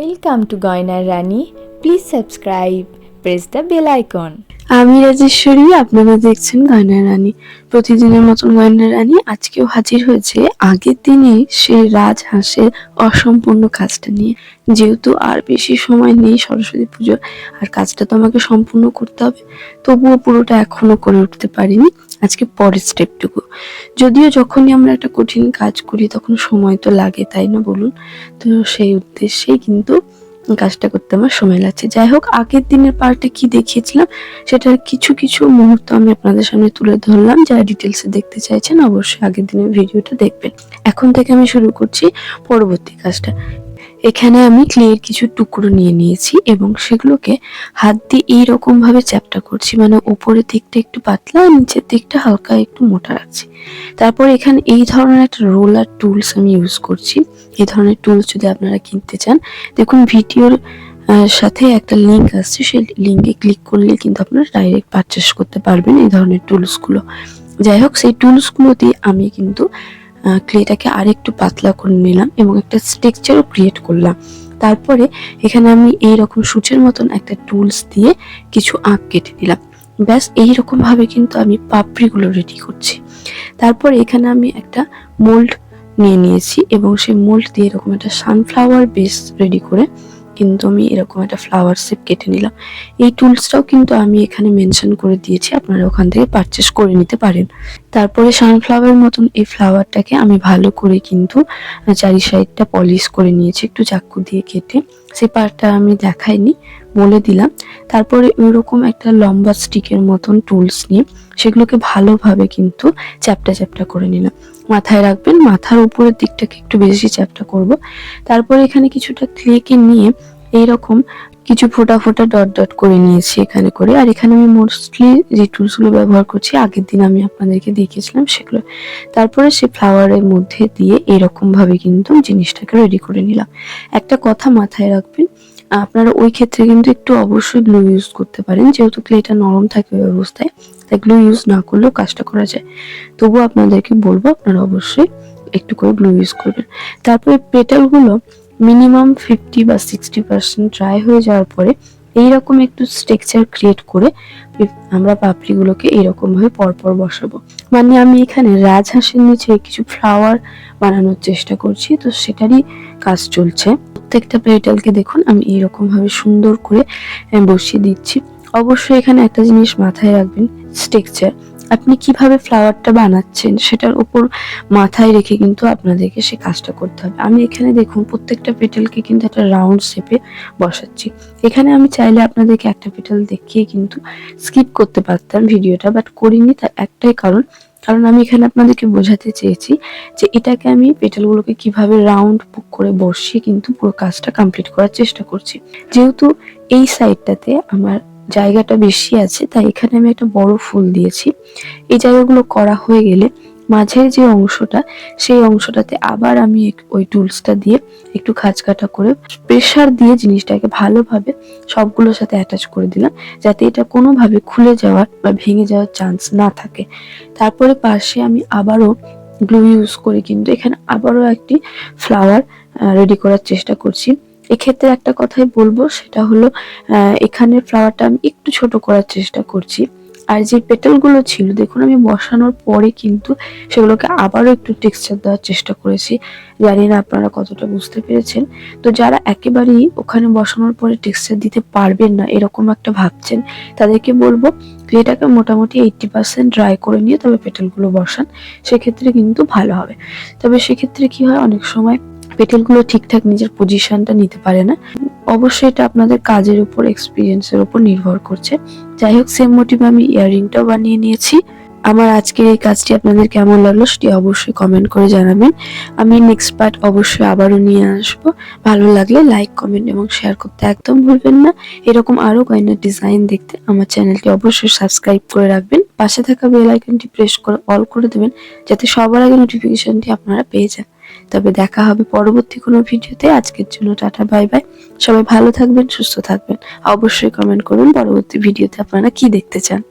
Welcome to গয়নার রানী please subscribe Press the bell icon আমি রাজেশ্বরী, আপনারা দেখছেন গয়না রানী। প্রতিদিনের মতন গয়না রানী আজকেও হাজির হয়েছে। আগের দিনে সেই রাজহাঁসের অসম্পূর্ণ কাজটা নিয়ে। যেহেতু আর বেশি সময় নেই সরস্বতী পুজোর আর কাজটা তো আমাকে সম্পূর্ণ করতে হবে, তবুও পুরোটা এখনও করে উঠতে পারিনি। আজকে পরের স্টেপটুকু যদিও যখনই আমরা একটা কঠিন কাজ করি, তখন সময় তো লাগে, তাই না বলুন? তো সেই উদ্দেশ্যেই কিন্তু কাজটা করতে আমার সময় লাগছে। যাই হোক, আগের দিনের পার্টে কি দেখিয়েছিলাম, সেটার কিছু কিছু মুহূর্ত আমি আপনাদের সামনে তুলে ধরলাম। যারা ডিটেলসে দেখতে চাইছেন, অবশ্যই আগের দিনের ভিডিওটা দেখবেন। এখন থেকে আমি শুরু করছি পরবর্তী কাজটা। এখানে আমি ক্লের কিছু টুকরো নিয়ে নিয়েছি এবং সেগুলোকে হাত দিয়ে এইরকম ভাবে চ্যাপটা করছি। মানে উপরের দিকটা একটু পাতলা আর নিচের দিকটা হালকা একটু মোটা রাখছি। তারপর এখানে এই ধরনের একটা রোলার টুলস আমি ইউজ করছি। এই ধরনের টুলস যদি আপনারা কিনতে চান, দেখুন ভিডিওর সাথে একটা লিংক আসছে। সেই লিঙ্কে ক্লিক করলে কিন্তু আপনারা ডাইরেক্ট পারচেস করতে পারবেন এই ধরনের টুলসগুলো যাই হোক, সেই টুলসগুলো দিয়ে আমি কিন্তু ক্লেটাকে আরেকটু পাতলা করে নিলাম এবং একটা স্ট্রাকচারও ক্রিয়েট করলাম। তারপরে এখানে আমি এই রকম সূচের মতন একটা টুলস দিয়ে কিছু আঁক কেটে দিলাম ব্যাস এইরকম ভাবে কিন্তু আমি পাপড়িগুলো রেডি করছি। তারপরে এখানে আমি একটা মোল্ড নিয়ে নিয়েছি এবং সেই মোল্ড দিয়ে এরকম একটা সানফ্লাওয়ার বেস রেডি করে কিন্তু আমি এরকম একটা ফ্লাওয়ার শেপ কেটে নিলাম। এই টুলসটাও কিন্তু আমি এখানে মেনশন করে দিয়েছি, আপনারা ওখান থেকে পারচেস করে নিতে পারেন। তারপরে সানফ্লাওয়ার মতন এই ফ্লাওয়ারটাকে আমি ভালো করে কিন্তু চারি সাইডটা পলিশ করে নিয়েছি, একটু চাকু দিয়ে কেটে। সেই পার্টটা আমি দেখাইনি, বলে দিলাম। তারপরে ওইরকম একটা লম্বা স্টিকের মতন টুলস নিয়ে সেগুলোকে ভালোভাবে কিন্তু চ্যাপটা চ্যাপটা করে নিলাম। মাথায় রাখবেন, মাথার উপরের দিকটাকে একটু বেশি চ্যাপটা করব। তারপরে এখানে কিছুটা ক্লেকে নিয়ে এইরকম কিছু ফোটা ফোটা ডট ডট করে নিয়েছি এখানে করে। আর এখানে আমি মোস্টলি যে টুলসগুলো ব্যবহার করছি, আগের দিন আমি আপনাদেরকে দেখিয়েছিলাম সেগুলো। তারপরে সে ফ্লাওয়ারের মধ্যে দিয়ে এরকম ভাবে কিন্তু জিনিসটাকে রেডি করে নিলাম। একটা কথা মাথায় রাখবেন, আপনারা ওই ক্ষেত্রে কিন্তু একটু অবশ্যই গ্লু ইউজ করতে পারেন, যেহেতু ক্লেটা নরম থাকে অবস্থায়। তাই গ্লু ইউজ না করলেও কাজটা করা যায়। তবুও আপনাদেরকে বলব, আপনারা অবশ্যই একটু করে গ্লু ইউজ করবেন। তারপরে পেটালগুলো মিনিমাম ফিফটি বা সিক্সটি পার্সেন্ট ড্রাই হয়ে যাওয়ার পরে এইরকম একটু স্ট্রাকচার ক্রিয়েট করে আমরা পাপড়িগুলোকে এইরকম ভাবে পরপর বসাবো। মানে আমি এখানে রাজহাঁসের নিচে কিছু ফ্লাওয়ার বানানোর চেষ্টা করছি, তো সেটারই কাজ চলছে। প্রত্যেকটা পেটালকে দেখুন, আমি এইরকম ভাবে সুন্দর করে বসিয়ে দিচ্ছি। অবশ্যই এখানে একটা জিনিস মাথায় রাখবেন স্ট্রাকচার আপনি কীভাবে ফ্লাওয়ারটা বানাচ্ছেন সেটার উপর মাথায় রেখে কিন্তু আপনাদেরকে সে কাজটা করতে হবে। আমি এখানে দেখুন প্রত্যেকটা পেটেলকে কিন্তু একটা রাউন্ড শেপে বসাচ্ছি। এখানে আমি চাইলে আপনাদেরকে একটা পেটেল দেখিয়ে কিন্তু স্কিপ করতে পারতাম ভিডিওটা বাট করিনি তার একটাই কারণ। কারণ আমি এখানে আপনাদেরকে বোঝাতে চেয়েছি যে এটাকে আমি পেটেলগুলোকে কীভাবে রাউন্ড বুক করে বসিয়ে কিন্তু পুরো কাজটা কমপ্লিট করার চেষ্টা করছি। যেহেতু এই সাইডটাতে আমার জায়গাটা বেশি আছে, তাই এখানে আমি একটা বড় ফুল দিয়েছি। এই জায়গাগুলো করা হয়ে গেলে মাঝের যে অংশটা, সেই অংশটাতে আবার আমি ওই টুলসটা দিয়ে একটু খাঁজ কাটা করে প্রেশার দিয়ে জিনিসটাকে ভালোভাবে সবগুলোর সাথে অ্যাটাচ করে দিলাম, যাতে এটা কোনোভাবে খুলে যাওয়ার বা ভেঙে যাওয়ার চান্স না থাকে। তারপরে পাশে আমি আবারও গ্লু ইউজ করে কিন্তু এখানে আবারও একটি ফ্লাওয়ার রেডি করার চেষ্টা করছি। এক্ষেত্রে একটা কথাই বলব সেটা হলো আহ, এখানে ফ্লাওয়ারটা আমি একটু ছোট করার চেষ্টা করছি। আর যে পেটালগুলো ছিল দেখুন আমি বসানোর পরে কিন্তু সেগুলোকে আবারও একটু টেক্সচার দেওয়ার চেষ্টা করেছি। জানি না আপনারা কতটা বুঝতে পেরেছেন। তো যারা একেবারেই ওখানে বসানোর পরে টেক্সচার দিতে পারবেন না এরকম একটা ভাবছেন তাদেরকে বলব ক্লেটাকে মোটামুটি এইটটি পার্সেন্ট ড্রাই করে নিয়ে তবে পেটালগুলো বসান। সেক্ষেত্রে কিন্তু ভালো হবে। তবে সেক্ষেত্রে কি হয় অনেক সময় পেটেলগুলো ঠিকঠাক নিজের পজিশনটা নিতে পারে না। অবশ্যই এটা আপনাদের কাজের উপর এক্সপিরিয়েন্সের উপর নির্ভর করছে। যাই হোক সেম মোটিভ আমি ইয়াররিংটাও বানিয়ে নিয়েছি। আমার আজকের এই কাজটি আপনাদের কেমন লাগল সেটি অবশ্যই কমেন্ট করে জানাবেন। আমি নেক্সট পার্ট অবশ্যই আবারও নিয়ে আসব। ভালো লাগলে লাইক কমেন্ট এবং শেয়ার করতে একদম ভুলবেন না। এরকম আরও গয়নার ডিজাইন দেখতে আমার চ্যানেলটি অবশ্যই সাবস্ক্রাইব করে রাখবেন। পাশে থাকা বেল আইকনটি প্রেস করে অল করে দেবেন যাতে সবার আগে নোটিফিকেশনটি আপনারা পেয়ে যান। তবে দেখা হবে পরবর্তী কোনো ভিডিওতে। আজকের জন্য টাটা বাই বাই সবাই ভালো থাকবেন, সুস্থ থাকবেন। অবশ্যই কমেন্ট করুন। পরবর্তী ভিডিওতে আপনারা কি দেখতে চান?